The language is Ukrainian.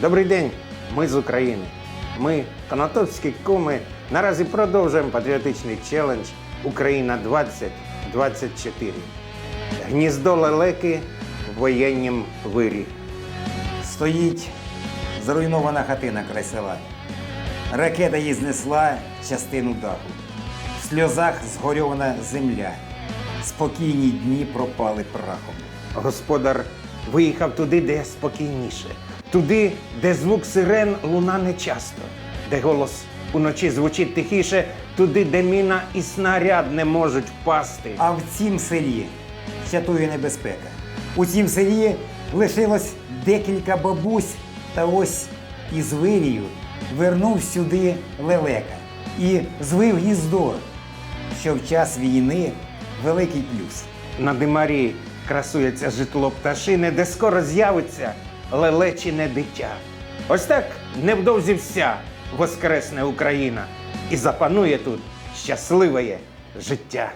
Добрий день, ми з України. Ми, Конотопські куми, наразі продовжуємо патріотичний челендж Україна 2024. Гніздо лелеки в воєннім вирі. Стоїть зруйнована хатина край села. Ракета її знесла частину даху. В сльозах згорьована земля. Спокійні дні пропали прахом. Господар виїхав туди, де спокійніше, туди, де звук сирен луна не часто, де голос уночі звучить тихіше, туди, де міна і снаряд не можуть впасти. А в цім селі чатує небезпека. У цім селі лишилось декілька бабусь, та ось із вирію вернув сюди лелека і звив гніздо, що в час війни великий плюс. На димарі красується житло пташини, де скоро з'явиться лелечине дитя. Ось так невдовзі вся воскресне Україна і запанує тут щасливе життя.